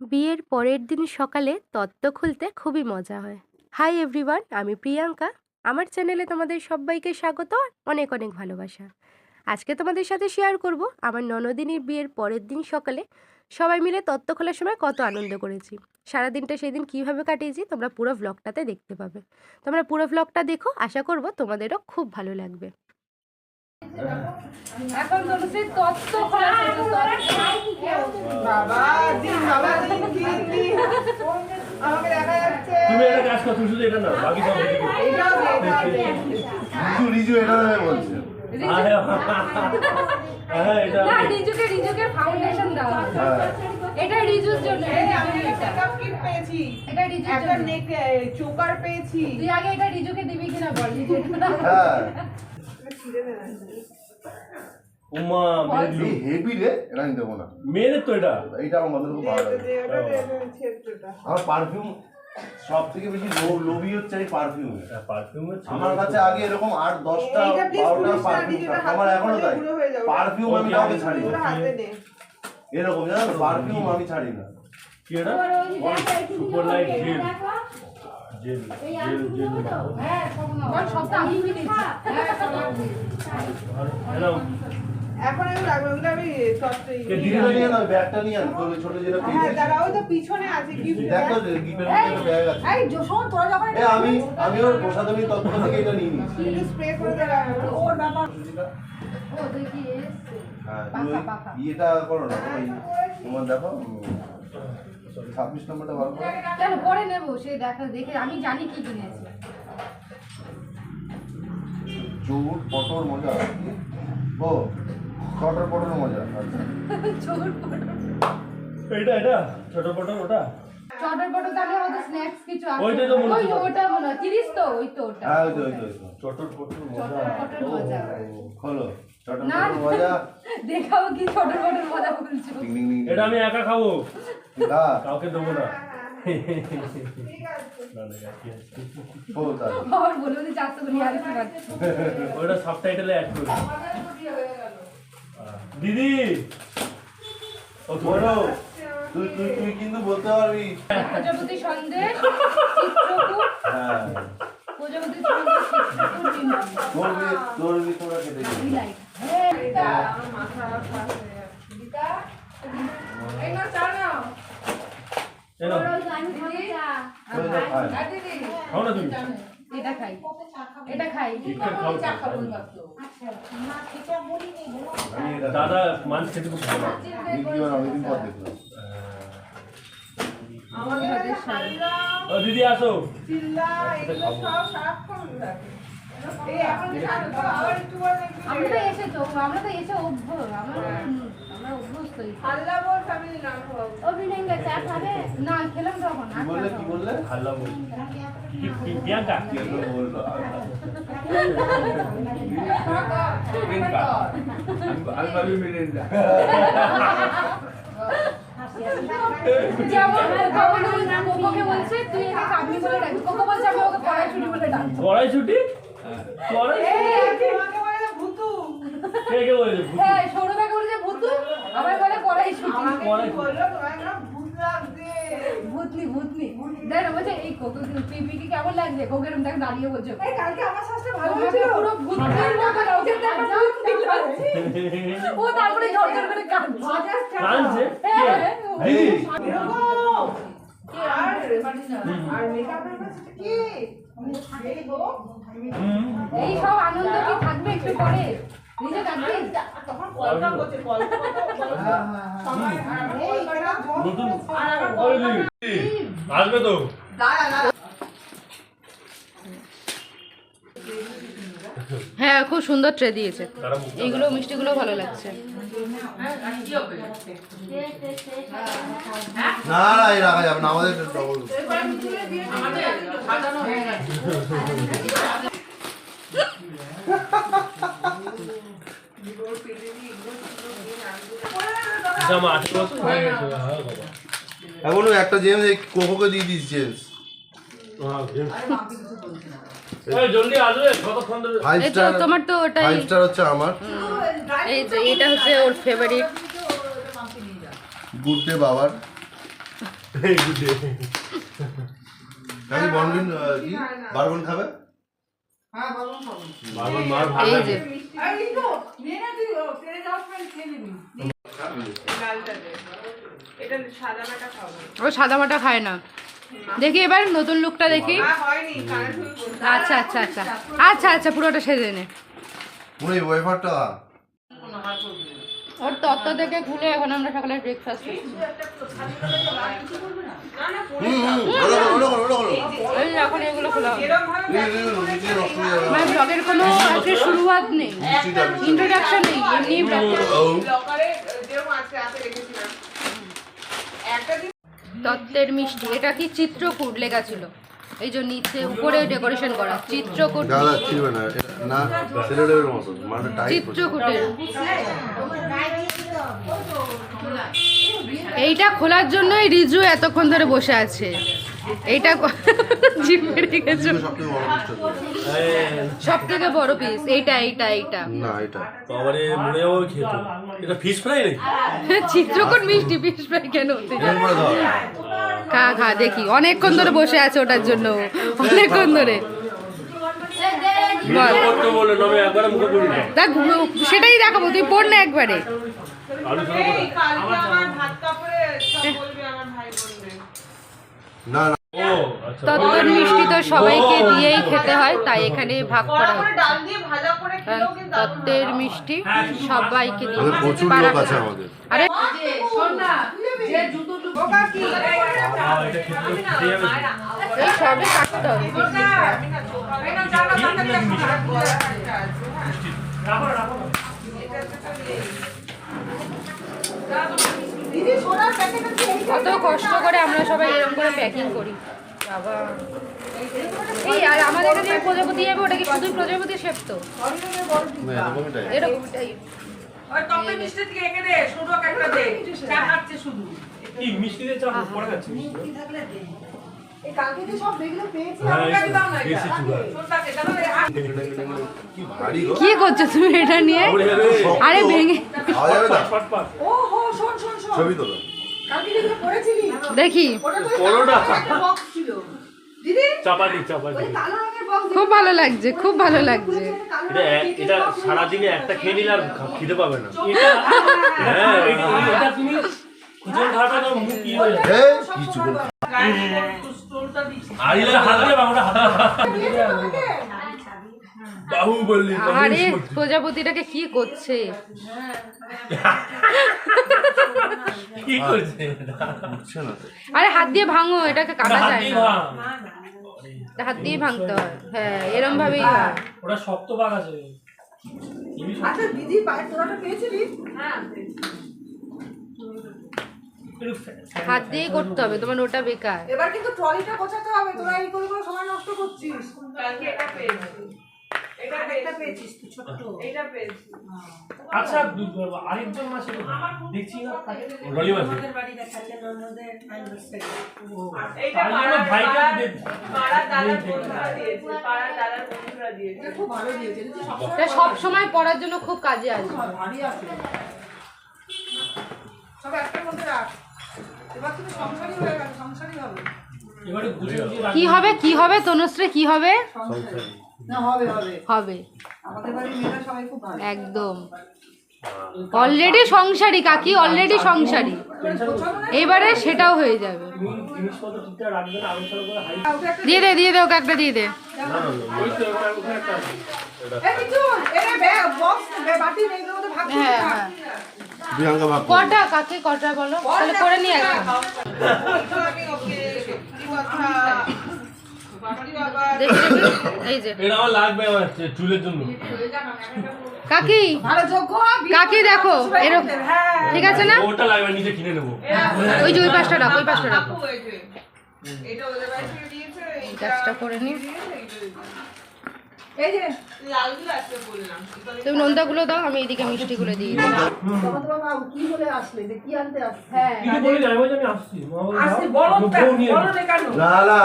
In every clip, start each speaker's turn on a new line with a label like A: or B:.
A: বিয়ের পরের দিন সকালে তত্ত্ব খুলতে খুবই মজা হয়। হাই এভরিওয়ান আমি প্রিয়াঙ্কা। আমার চ্যানেলে তোমাদের সবাইকে স্বাগত আর অনেক অনেক ভালোবাসা। আজকে তোমাদের সাথে শেয়ার করব আমার ননদিনীর বিয়ের পরের দিন সকালে। সবাই মিলে তত্ত্ব খোলার সময় কত আনন্দ করেছি। সারাদিনটা সেদিন কীভাবে কাটিয়েছি তোমরা পুরো ভ্লগটাতে দেখতে পাবে। তোমরা পুরো ভ্লগটা দেখো আশা করব তোমাদেরও খুব ভালো লাগবে।
B: এখন তত্ত্ব
C: বাবা দিন দিন দিন আমাকে দেখা যাচ্ছে
D: তুমি একটা কাজ করো শুধু এটা না বাকি সব।
E: রিজু রিজু এটা বলছে।
D: হ্যাঁ এটা
B: রিজুকে রিজুকে ফাউন্ডেশন দাও।
E: হ্যাঁ।
B: এটা রিজুর জন্য
C: এই
B: এটা
C: একটা পেয়েছি।
B: এটা রিজুর
C: নেক চোকার পেয়েছি।
B: তুই আগে এটা রিজুকে দিবি কিনা বল
E: হ্যাঁ।
D: উমা
E: এই হেভি রে এটা আমি দেবো না।
D: মেয়েদের তো এটা।
E: এইটা আমার মাথায় খুব ভালো লাগে।
C: ছেড়ে
E: আমার পারফিউম সব থেকে বেশি লোভী হচ্ছে এই পারফিউম
D: পারফিউমের
E: আমার কাছে আগে এরকম আট দশটা বারোটা পারফিউম আমার
C: এখনও
E: তাই।
C: হয়ে।
E: পারফিউম আমি কাউকে ছাড়ি নে এরকম জানো? পারফিউম আমি ছাড়ি না
D: কি এটা? সুপার লাইট
C: এখন আমি রাখব ওগুলো আমি
E: ব্যাগটা নিয়ে ছোট যেটা
C: হ্যাঁ দাঁড়া ওই তো পিছনে আছে গিফট
E: দেখো গিফটের মধ্যে ব্যাগ আছে।
B: এই যশোর তোরা যখন
E: এ আমি আমি ওর প্রসাধনী তত্ত্ব থেকে এটা নিয়ে নিয়েছি।
C: একটু স্প্রে করে দাঁড়া
B: ওর ব্যাপার। ও দেখি এসছে
E: হ্যাঁ। ইয়েটা করো না তোমার দেখো ছাব্বিশ নম্বরটা বার করো।
B: কেন পরে নেব সে দেখা দেখে আমি জানি কি কিনেছি।
E: চৌট পটর মজা। ও চটর পটর মজা আচ্ছা।
B: চোর
D: এটা এটা? ছোট ফটো ওটা?
B: চটের পটো তাহলে হয়তো স্ন্যাক্স কিছু আছে।
D: ওইটাই তো মনে হচ্ছে।
B: ওটা মনে হয় তিরিশ তো ওই তো ওটা।
E: হ্যাঁ ওই তো ওই তো
D: চটর ফটো মজা।
B: চটর পটোর মজা।
E: খোলো।
B: না।
E: মজা।
B: দেখাও কি মজা বলছো?
D: এটা আমি একা খাব। কাউকে দেবো না। ওটা সাবটাইটেলে অ্যাড করে। দিদি! ও
E: তুই তুই তুই কিন্তু বলতে পারবি।
B: প্রজাপতি সন্দেশ
E: হ্যাঁ।
B: প্রজাপতি সন্দেশ
E: তোর তোর তোরা খেতে
D: দাদা মাছ খেতে খুব ভালো দিদি আসো।
C: চিল্লা এগুলো সব সারাক্ষণ
B: আমরা তো এসে আমরা তো এসে অভ্যস্ত আমরা আমরা অভ্যস্ত
C: হাল্লা বল ফ্যামিলি নাম খাওয়াবো
B: অভিনয় চা খাবে না খেলাম তখন
E: কি বললে কি বললে?
D: হাল্লা বল কি কি প্রিয়াঙ্কা
E: কে বলল?
D: আমি ভাবি মিরিন্ডা
B: যেমন বলে কোকোকে বলছে তুই একে কাবলি বলে ডাকবি। কোকো বলছে আমি ওকে কড়াইশুটি বলে ডাকবো।
D: কড়াই ছুটি? কড়াই
B: হ্যাঁ কড়াইশুটি বলছে কেমন লাগছে? কোকের দেখ দাঁড়িয়ে বলছে।
C: এই কালকে আমার শাস্তি ভালো হয়েছিল?
B: পুরো ভূতনির মতো লাগছে দেখ না, ভূতনি লাগছে। ও তারপরে ঝড় ঝড় করে কাঁদছে।
D: কাঁদছে?
B: হ্যাঁ, হ্যাঁ,
C: এরকম? আর আর মেকআপের কাছে কি? এই
B: সব আনন্দ কি থাকবে একটু পরে? নিজে থাকবে?
C: তখন কলকা করছে কলকা আর
D: আসবে তো?
B: হ্যাঁ খুব সুন্দর ট্রে দিয়েছে। এইগুলো মিষ্টিগুলো ভালো লাগছে।
E: না না এই রাখা যাবে না আমাদের ডবল
D: হয়ে হ্যাঁ
E: এখনও একটা জেমস কোকোকে দিয়ে দিস জেমস
B: তোমার তো ওটাই।
E: ফাইভ স্টার হচ্ছে আমার।
B: এই যে এটা হচ্ছে ওর ফেভারিট
E: বাবার।
D: Good day.
E: কাকি বনবিন কি? বারবন খাবে?
C: হ্যাঁ বলো খাব।
D: বাবার মার ভালো লাগে
C: এই তো নিয়ে তুই ও, যাওয়ার সময় খেয়ে নিবি।
F: লালটা দে। এটা সাদা মাটা খাব
B: ও সাদা মাটা খায় না। দেখি এবার নতুন লুকটা দেখি আচ্ছা আচ্ছা আচ্ছা আচ্ছা আচ্ছা পুরোটা সেজে নে
E: পুরো ওয়েফারটা
B: ওর তত্ত্ব থেকে খুলে এখন আমরা সকালে ব্রেকফাস্ট করছি এখন এগুলো খোলা
E: হয়ে
B: মানে ব্লগের কোনো আজকে শুরুয়াত নেই। ইন্ট্রোডাকশন নেই এমনি ব্লগ
E: ও,
F: লকারে যেরকম আজকে রাতে রেখেছিলাম একটা
B: তত্ত্বের মিষ্টি। এটা কি চিত্রকূট লেখা ছিল এই যে নিচে উপরে ডেকোরেশন করা। চিত্রকূট
E: মানে টাইপ
B: চিত্রকূটের। এইটা খোলার জন্যই রিজু এতক্ষণ ধরে বসে আছে। এইটা জিপে রেখেছো?
E: সব থেকে বড়
B: সব থেকে বড় পিস এইটা এইটা এইটা।
E: না এটা।
D: বাবারে মনে যাব খেত। এটা ফিশ ফ্রাই নাকি?
B: চিত্রকূট মিষ্টি পিস ফ্রাই কেন হতে খা খা দেখি। অনেকক্ষণ ধরে বসে আছে ওটার জন্য। অনেকক্ষণ ধরে। সেটাই দেখাবো তুই পড় না একবারে।
E: না
B: তত্ত্বর মিষ্টি তো সবাইকে দিয়েই খেতে হয় তাই এখানে ভাগ করা হয়
F: দিয়ে
B: তত্ত্বের মিষ্টি সবাইকে দিয়ে
E: লোক আছে
B: করে।
E: আমাদের।
B: আরে সবে কাটতে হবে। কত কষ্ট করে আমরা সবাই এরকম করে প্যাকিং করি। বাবা। এই আর আমাদের এখানে প্রজাপতি যাবে ওটা কি শুধু প্রজাপতি শেপ তো? এরকমটাই।
D: কি হ্যাঁ,
E: কি ভারী গো?
B: কি করছ তুমি এটা নিয়ে? আরে ভেঙে
C: ও হো শোন শোন
E: ছবি তোলো।
C: কালকে যেগুলো পড়েছিলি?
B: দেখি।
D: চাপাতি চাপাতি
B: খুব ভালো লাগছে খুব ভালো লাগছে।
D: এটা এটা সারাদিনে একটা খেয়ে নিলে আর খিদে পাবে না। হ্যাঁ। হয়ে আর
B: প্রজাপতিটাকে কি করছে?
D: কি করছে?
E: বুঝছে না
B: আরে হাত দিয়ে ভাঙো এটাকে কাটা
D: হাত
B: যায়
D: দিয়ে
B: না।
D: ভাঙ।
B: হাত দিয়ে ভাঙতে হয়। হ্যাঁ এরম ভাবেই হয়।
D: ওটা শক্ত ভাগ আছে।
C: আচ্ছা দিদি পায়ের তোরাটা পেয়েছিলি?
F: হ্যাঁ।
B: হাত দিয়েই করতে হবে তোমার ওটা বেকার।
C: এবার কিন্তু ট্রলিটা গোছাতে হবে তোরা এই করে করে সময় নষ্ট করছিস।
F: কালকে এটা
D: আচ্ছা আরেকজন মাসে দেখছি না রলি মাসে
C: সব
B: সময় পড়ার জন্য খুব কাজে আসবে
C: আছে। সব একটার মধ্যে রাখ। এবার তুমি সংসারী হয়ে গেল সংসারী হবে।
D: এবারে গুছিয়ে গুছিয়ে রাখ।
B: কি হবে কি হবে তনুশ্রী কি হবে?
C: সংসারী হবে হবে।
B: হবে।
C: আমাদের বাড়ির মেয়েরা সবাই খুব ভালো।
B: একদম। অলরেডি সংসারী কাকি অলরেডি সংসারী। এবারে সেটাও হয়ে যাবে। দিয়ে দে দিয়ে দে ওকে একটা দিয়ে দে। হ্যাঁ। হ্যাঁ। কটা কাকে কটা বলো? করে নি একদম দেখি দেখি এই যে।
D: এটা আমার লাগবে আমার চুলের জন্য।
B: কাকি কাকি দেখো এরকম ঠিক আছে না?
D: ওটা লাগবে নিজে কিনে নেব।
B: ওই যে ওই পাশটা রাখো ওই পাশটা রাখো।
F: এটা ওদের বাড়ি থেকে দিয়েছে
B: এই কাজটা করে নি। এই যে
C: লালগুলো আজকে বললাম।
A: তুমি নোনতাগুলো দাও আমি এদিকে মিষ্টিগুলো দিই।
B: বাবা তোমার মা কি বলে আসলে? যে কি আনতে আসছে? হ্যাঁ।
D: কি বলি আমি আমি আসছি। মা বলে
B: আসছে
D: যাও,
B: বড় বড়
D: যাও।
B: কেন?
E: না না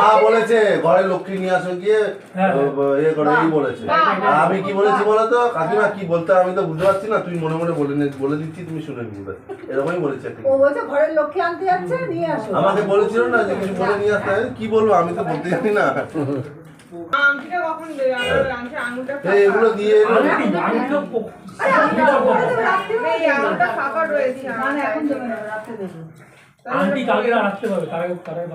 E: মা বলেছে ঘরে লক্ষ্মী নিয়ে আসো গিয়ে
D: হ্যাঁ।
E: ও, ও, করে এই বলেছে। আমি কি বলেছি বলো তো? কাকিমা কি বলতে আমি তো বুঝতে পারছি না তুই মনে মনে বলে নে- বলে দিচ্ছি তুমি শুনে নিবে। এরকমই বলেছে একটা
B: ও বলছে ঘরের লক্ষ্মী আনতে যাচ্ছে নিয়ে আসো।
E: আমাকে বলেছিল না যে কিছু বলে নিয়ে আসতে কি বলব আমি তো বলতে জানি না।
B: আনটা
D: কালকে রাখতে পারবে তার আগে তার আগে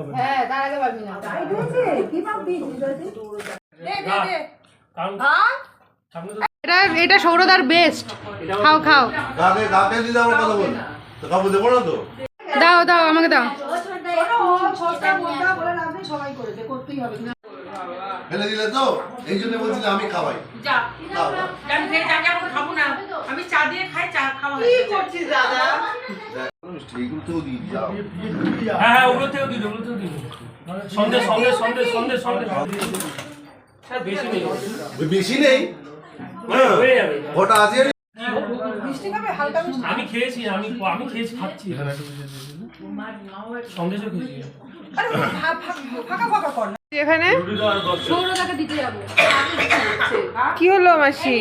A: এটা সৌরদার বেস্ট খাও খাও। দাও দাও, আমাকে দাও।
E: ফেলে দিলে তো? এই জন্য বলছিলাম আমি খাওয়াই।
C: আমি চা কেমন খাব না। আমি চা দিয়ে খাই চা খাওয়া কি করছিস দাদা?
E: দেখ, মিষ্টি, এগুলো তো দিয়ে যাও।
D: হ্যাঁ হ্যাঁ ওগুলো থেকেও দিল ওগুলো থেকেও দিল সন্দেশ সন্দেশ সন্দেশ সন্দেশ সন্দেশ বেশি নেই।
E: বেশি নেই? হ্যাঁ,
D: যাবে।
E: ওটা আছে?
B: মিষ্টি খাবে হালকা মিষ্টি
D: আমি খেয়েছি আমি আমি খেয়েছি খাচ্ছি। সন্দেশও খেয়েছি।
B: ফাঁকা ফাঁকা কর
F: এখানে? কি হলো মাসি?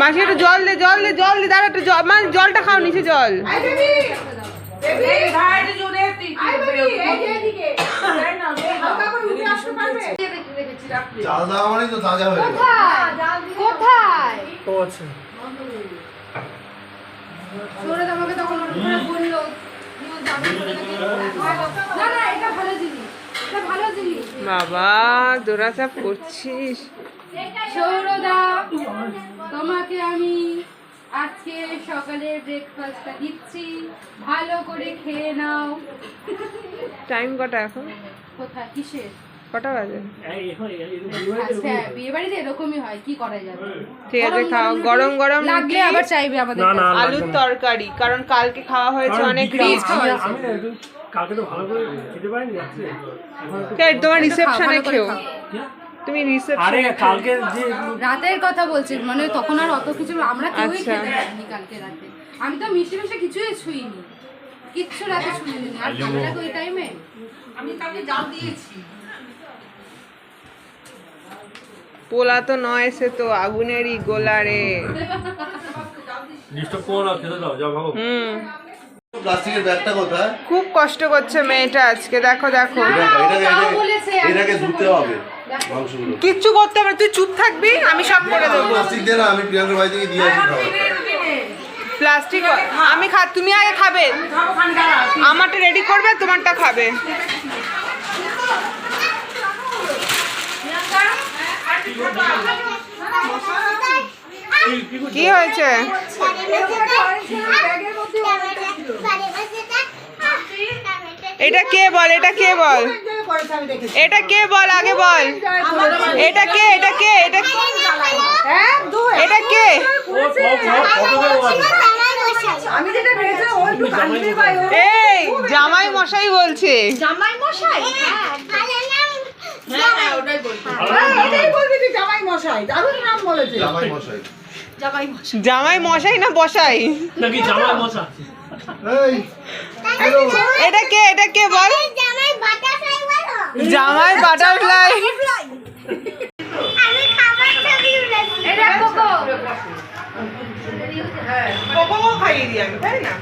F: মাসি একটু জল দে জল দে জল দে দাঁড়া একটু জল মানে জলটা খাও নিচে জল।
E: হয়ে
A: কোথায়?
D: তো আছে
A: সৌরদ আমাকে তখন বলল না এটা ভালো জিনিস।
F: বাবা তোরা সব করছিস?
A: সৌরদা তোমাকে আমি আজকে সকালের ব্রেকফাস্টটা দিচ্ছি। ভালো করে খেয়ে নাও।
F: টাইম কটা এখন?
A: কোথায়? কিসের?
F: কটা বাজে?
A: আচ্ছা বিয়ে বাড়িতে এরকমই হয়। কি করা যাবে
F: ঠিক আছে খাও গরম গরম
A: লাগলে আবার চাইবে আমাদের।
F: আলুর তরকারি কারণ কালকে খাওয়া হয়েছে অনেক রিচ
D: কালকে তো ভালো করে খেতে পারিনি রাত্রে। এখন একটু-
F: তোমার রিসেপশনে খেও।
D: কি?
F: তুমি
D: আরে কালকে যে
A: রাতের কথা বলছি মানে তখন আর অত কিছু আমরা কেউই
F: আচ্ছা।
A: খেতে পারিনি কালকে রাতে। আমি তো মিষ্টি মিষ্টি কিছুই ছুঁইনি। কিচ্ছু রাতে ছুঁইনি। আর ওই টাইমে
C: আমি কালকে জাল দিয়েছি।
F: পোলা তো নয় সে তো আগুনেরই গোলা রে হুম।
E: প্লাস্টিকের ব্যাগটা কোথায়?
F: খুব কষ্ট করছে মেয়েটা আজকে দেখো দেখো।
E: এটাকে ধুতে হবে
F: কিচ্ছু করতে হবে না, তুই চুপ থাকবি আমি সব করে দেবো।
E: প্লাস্টিক না আমি প্রিয়াঙ্কার বাড়ি থেকে দিয়ে আসি
F: প্লাস্টিক আমি খা তুমি আগে খাবে।
C: খাব খান দাঁড়া।
F: আমারটা রেডি করবে তোমারটা খাবে। কি হয়েছে? এটা কে বল? এটা কে বল? এটা কে বল? আগে বল। এটা কে? এটা কে? এটা
B: হ্যাঁ
F: এটা কে? এই, জামাই মশাই বলছে।
B: জামাই মশাই? জামাই। মশাই। দারুণ নাম বলেছে।
E: জামাই মশাই।
F: জামাই মশাই। না বসাই?
D: নাকি জামাই মশা
F: এটা কে এটা কে বল? জামাই বাটারফ্লাই কোকো। খাইয়ে দিই আমি তাই না?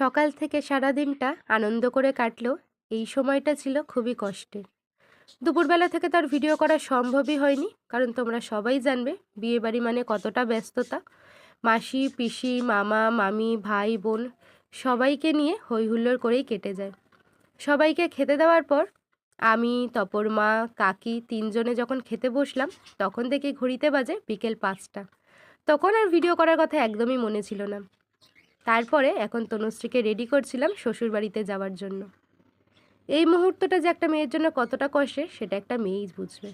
A: সকাল থেকে সারা দিনটা আনন্দ করে কাটলেও এই সময়টা ছিল খুবই কষ্টের। দুপুরবেলা থেকে তার ভিডিও করা সম্ভবই হয়নি, কারণ তোমরা সবাই জানবে বিয়েবাড়ি মানে কতটা ব্যস্ততা। মাসি, পিসি, মামা, মামি, ভাই, বোন সবাইকে নিয়ে হই হুল্লোড় করেই কেটে যায়। সবাইকে খেতে দেওয়ার পর আমি, তপর মা, কাকি তিনজনে যখন খেতে বসলাম, তখন থেকে ঘড়িতে বাজে বিকেল পাঁচটা। তখন আর ভিডিও করার কথা একদমই মনে ছিল না। তারপরে এখন তনুশ্রীকে রেডি করছিলাম শ্বশুর বাড়িতে যাওয়ার জন্য। এই মুহূর্তটা যে একটা মেয়ের জন্য কতটা কষ্টের, সেটা একটা মেয়েই বুঝবে।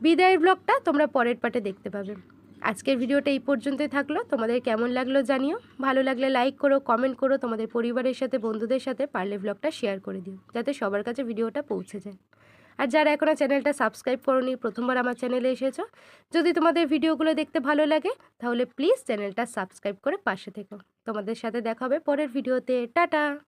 A: বিদায়ের ব্লগটা তোমরা পরের পাটে দেখতে পাবে। আজকের ভিডিওটা এই পর্যন্তই থাকল। তোমাদের কেমন লাগল জানিও। ভালো লাগলে লাইক করো কমেন্ট করো, তোমাদের পরিবারের সাথে, বন্ধুদের সাথে পারলে ব্লগটা শেয়ার করে দিও, যাতে সবার কাছে ভিডিওটা পৌঁছে যায়। আর যারা এখনও চ্যানেলটা সাবস্ক্রাইব করোনি, প্রথমবার আমার চ্যানেলে এসেছ, যদি তোমাদের ভিডিওগুলো দেখতে ভালো লাগে, তাহলে প্লিজ চ্যানেলটা সাবস্ক্রাইব করে পাশে থেকো। তোমাদের সাথে দেখা হবে পরের ভিডিওতে। টাটা!